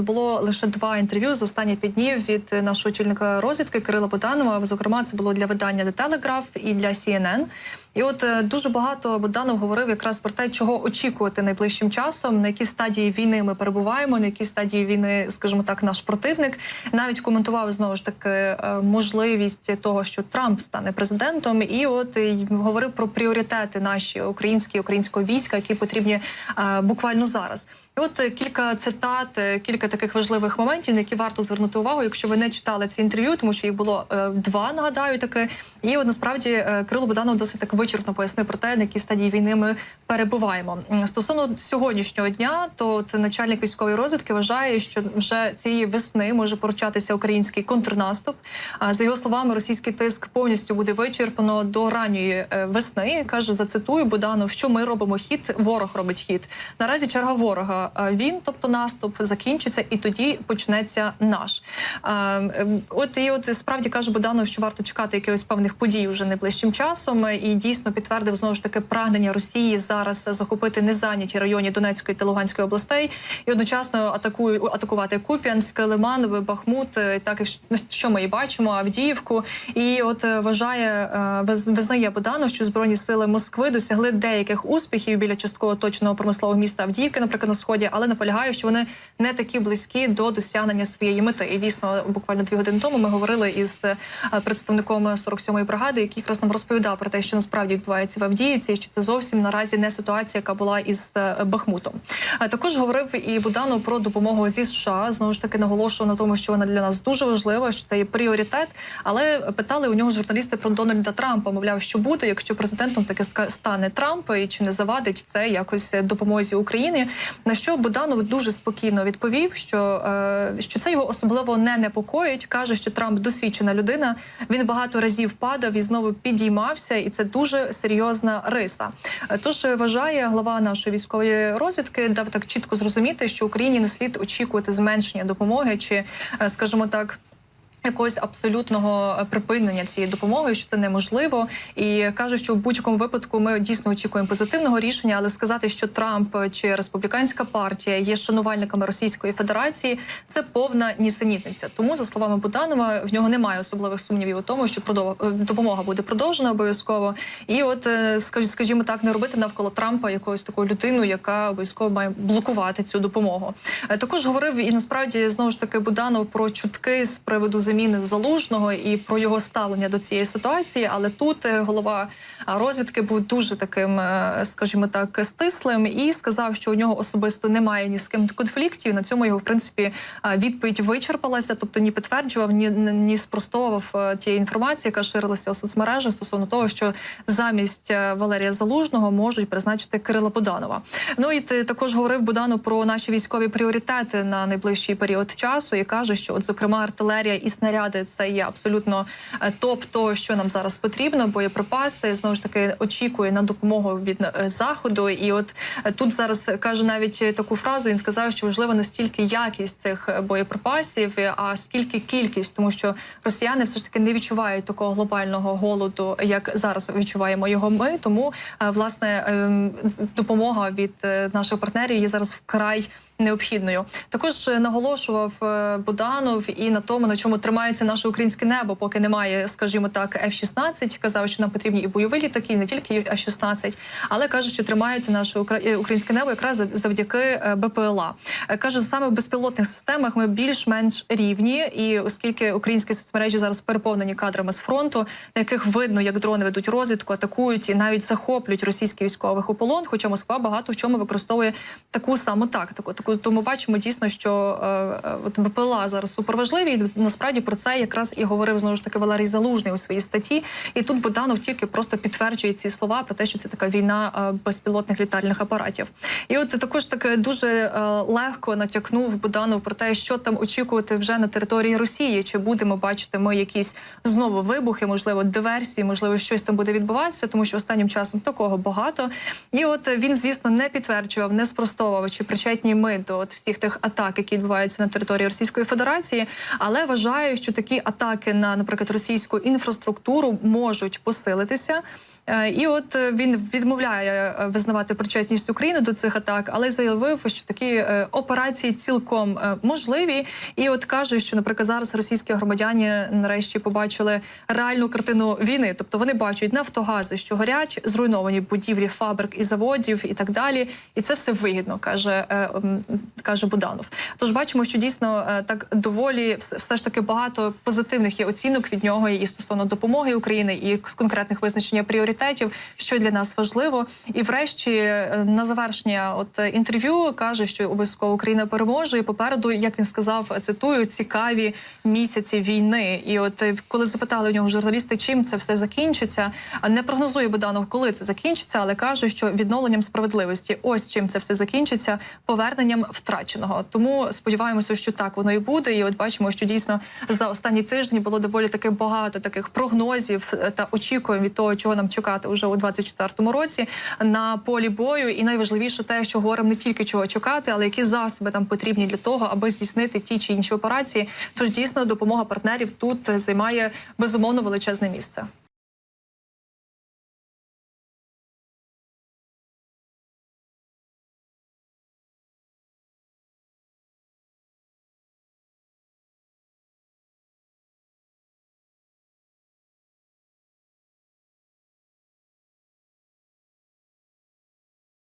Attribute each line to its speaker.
Speaker 1: Було лише два інтерв'ю з останніх п'ять днів від нашого очільника розвідки Кирила Буданова. Зокрема, це було для видання The Telegraph і для CNN. І от е, дуже багато Буданов говорив якраз про те, чого очікувати найближчим часом, на якій стадії війни ми перебуваємо, на якій стадії війни, скажімо так, наш противник. Навіть коментував знову ж таки е, можливість того, що Трамп стане президентом, і от е, й говорив про пріоритети наші українські українського війська, які потрібні е, буквально зараз. І от е, кілька цитат, е, кілька таких важливих моментів, на які варто звернути увагу, якщо ви не читали ці інтерв'ю, тому що їх було е, два, нагадаю, таке. І от насправді е, Кирило Буданов досить так вичерпно пояснив про те, на якій стадії війни ми перебуваємо. Стосовно сьогоднішнього дня, то начальник військової розвідки вважає, що вже цієї весни може початися український контрнаступ. А за його словами, російський тиск повністю буде вичерпано до ранньої е, весни. каже, зацитую Буданов, що ми робимо хід, ворог робить хід. Наразі черга ворога. Він, тобто наступ, закінчиться, і тоді почнеться наш. От і от справді каже Буданов, що варто чекати якихось певних подій уже найближчим часом. І дійсно підтвердив знову ж таки прагнення Росії зараз захопити незайняті районі Донецької та Луганської областей і одночасно атакую атакувати Куп'янськ, Лиман, Бахмут, е, так що ми і бачимо, Авдіївку. І от е, вважає е, виз- визнає Буданов, що збройні сили Москви досягли деяких успіхів біля частково оточеного промислового міста Авдіївки, наприклад, на сході, але наполягає, що вони не такі близькі до досягнення своєї мети. І дійсно, буквально дві години тому ми говорили із представником 47-ї бригади, який якраз нам розповідав про те, що насправді відбувається в Авдіївці, і що це зовсім наразі не ситуація, яка була із е, Бахмутом. Також говорив і Буданов про допомогу зі США. Знову ж таки наголошував на тому, що вона для нас дуже важлива, що це є пріоритет. Але питали у нього журналісти про Дональда Трампа. Мовляв, що буде, якщо президентом таки стане Трамп, і чи не завадить це якось допомозі Україні. На що Буданов дуже спокійно відповів, що, е, що це його особливо не непокоїть. каже, що Трамп досвідчена людина. Він багато разів падав і знову підіймався, і це дуже серйозна риса. Тож вважає глава нашої військової розвідки, дав так чітко зрозуміти, що Україні не слід очікувати зменшення допомоги, чи, е, скажімо так. Якогось абсолютного е, припинення цієї допомоги, що це неможливо, і каже, що в будь-якому випадку ми дійсно очікуємо позитивного рішення, але сказати, що Трамп чи республіканська партія є шанувальниками Російської Федерації, це повна нісенітниця. Тому, за словами Буданова, в нього немає особливих сумнівів у тому, що е, допомога буде продовжена обов'язково. І от е, скажімо так, не робити навколо Трампа якогось таку людину, яка обов'язково має блокувати цю допомогу. Е, Також говорив і насправді знову ж таки Буданов про чутки з приводу заміни залужного і про його ставлення до цієї ситуації. Але тут е, голова розвідки був дуже таким, е, скажімо так, стислим і сказав, що у нього особисто немає ні з ким конфліктів. На цьому його в принципі відповідь вичерпалася, тобто ні підтверджував, ні, ні спростовував е, тієї інформації, яка ширилася у соцмережах стосовно того, що замість Валерія Залужного можуть призначити Кирила Буданова. Ну і ти також говорив Буданов про наші військові пріоритети на найближчий період часу і каже, що от зокрема артилерія і снаряди це є абсолютно е, топ того, що нам зараз потрібно. Боєприпаси знову ж таки очікує на допомогу від е, заходу. І от е, тут зараз каже навіть таку фразу. Він сказав, що важливо не стільки якість цих боєприпасів, а скільки кількість, тому що росіяни все ж таки не відчувають такого глобального голоду, як зараз відчуваємо його. Ми тому власне ем, допомога від наших партнерів є зараз вкрай необхідною. Також е, наголошував е, Буданов і на тому, на чому тримається наше українське небо, поки немає, скажімо так, F-16. Казав, що нам потрібні і бойові літаки, і не тільки F-16, але каже, що тримається наше е, українське небо якраз завдяки БПЛА. Каже, саме в безпілотних системах ми більш-менш рівні, і оскільки українські соцмережі зараз переповнені кадрами з фронту, на яких видно, як дрони ведуть розвідку, атакують і навіть захоплюють російських військових у полон. Хоча Москва багато в чому використовує таку саму тактику. Таку тому бачимо дійсно, що е, е, от БПЛА зараз суперважливі. І насправді про це якраз і говорив знову ж таки Валерій Залужний у своїй статті. І тут Буданов тільки просто підтверджує ці слова про те, що це така війна е, безпілотних літальних апаратів. І от також таке дуже легко натякнув Буданов про те, що там очікувати вже на території Росії. Чи будемо бачити ми якісь знову вибухи, можливо, диверсії, можливо, щось там буде відбуватися, тому що останнім часом такого багато. І от він, звісно, не підтверджував, не спростовував, чи причетні ми до от всіх тих атак, які відбуваються на території Російської Федерації, але вважаю, що такі атаки на, наприклад, російську інфраструктуру можуть посилитися. Е, І от е, він відмовляє е, визнавати причетність України до цих атак, але заявив, що такі операції цілком можливі. І от каже, що, наприклад, зараз російські громадяни нарешті побачили реальну картину війни. Тобто вони бачать нафтогази, що горять, зруйновані будівлі фабрик і заводів, і так далі. І це все вигідно, каже каже Буданов. Тож бачимо, що дійсно так доволі все ж таки багато позитивних є оцінок від нього і стосовно допомоги України, і з конкретних визначення пріоритетів, що для нас важливо. І врешті е, на завершення от е, інтерв'ю каже, що обов'язково Україна переможе. І попереду, як він сказав, цитую цікаві місяці війни. І от е, коли запитали у нього журналісти, чим це все закінчиться, а не прогнозує Буданов, коли це закінчиться, але каже, що відновленням справедливості, ось чим це все закінчиться, поверненням втраченого. Тому сподіваємося, що так воно і буде. І от бачимо, що дійсно за останні тижні було доволі таки багато таких прогнозів та очікувань від того, чого нам чекати уже у 24-му році на полі бою. І найважливіше те, що говоримо не тільки чого чекати, але які засоби там потрібні для того, аби здійснити ті чи інші операції. Тож дійсно допомога партнерів тут займає безумовно величезне місце.